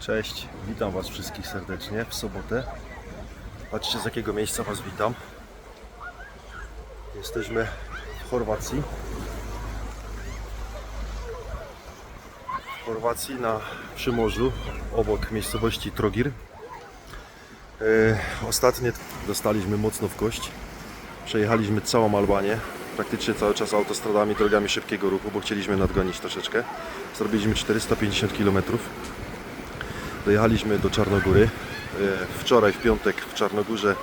Cześć, witam Was wszystkich serdecznie w sobotę. Patrzcie z jakiego miejsca Was witam. Jesteśmy w Chorwacji. W Chorwacji na Przymorzu, obok miejscowości Trogir. E, ostatnio dostaliśmy mocno w kość. Przejechaliśmy całą Albanię, praktycznie cały czas autostradami, drogami szybkiego ruchu, bo chcieliśmy nadgonić troszeczkę. Zrobiliśmy 450 km. Dojechaliśmy do Czarnogóry. E, Wczoraj, w piątek, w Czarnogórze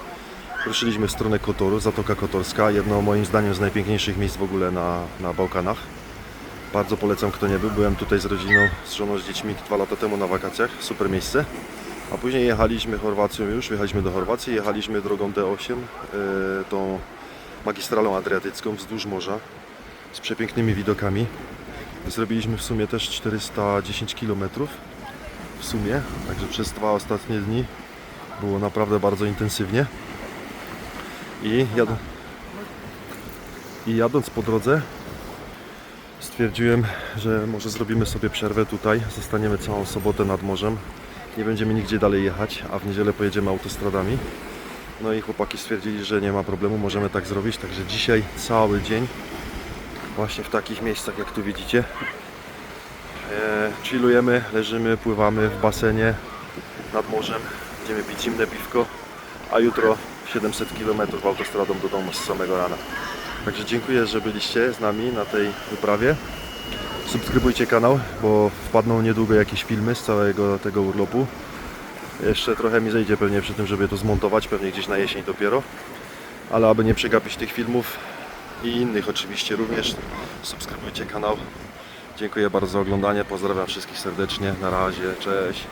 ruszyliśmy w stronę Kotoru, Zatoka Kotorska. Jedno moim zdaniem z najpiękniejszych miejsc w ogóle na, na Bałkanach. Bardzo polecam, kto nie był. Byłem tutaj z rodziną, z żoną, z dziećmi dwa lata temu na wakacjach. Super miejsce. A później jechaliśmy Chorwacją już, wjechaliśmy do Chorwacji, jechaliśmy drogą D8, e, tą magistralą adriatycką wzdłuż morza z przepięknymi widokami. Zrobiliśmy w sumie też 410 km w sumie, także przez dwa ostatnie dni było naprawdę bardzo intensywnie. I, jad... I jadąc po drodze stwierdziłem, że może zrobimy sobie przerwę tutaj, zostaniemy całą sobotę nad morzem, nie będziemy nigdzie dalej jechać, a w niedzielę pojedziemy autostradami. No i chłopaki stwierdzili, że nie ma problemu, możemy tak zrobić, także dzisiaj cały dzień właśnie w takich miejscach jak tu widzicie chillujemy, leżymy, pływamy w basenie nad morzem. Będziemy pić zimne piwko, a jutro 700 km autostradą do domu z samego rana. Także dziękuję, że byliście z nami na tej wyprawie. Subskrybujcie kanał, bo wpadną niedługo jakieś filmy z całego tego urlopu. Jeszcze trochę mi zejdzie pewnie przy tym, żeby to zmontować, pewnie gdzieś na jesień dopiero. Ale aby nie przegapić tych filmów i innych oczywiście również, subskrybujcie kanał. Dziękuję bardzo za oglądanie. Pozdrawiam wszystkich serdecznie. Na razie. Cześć.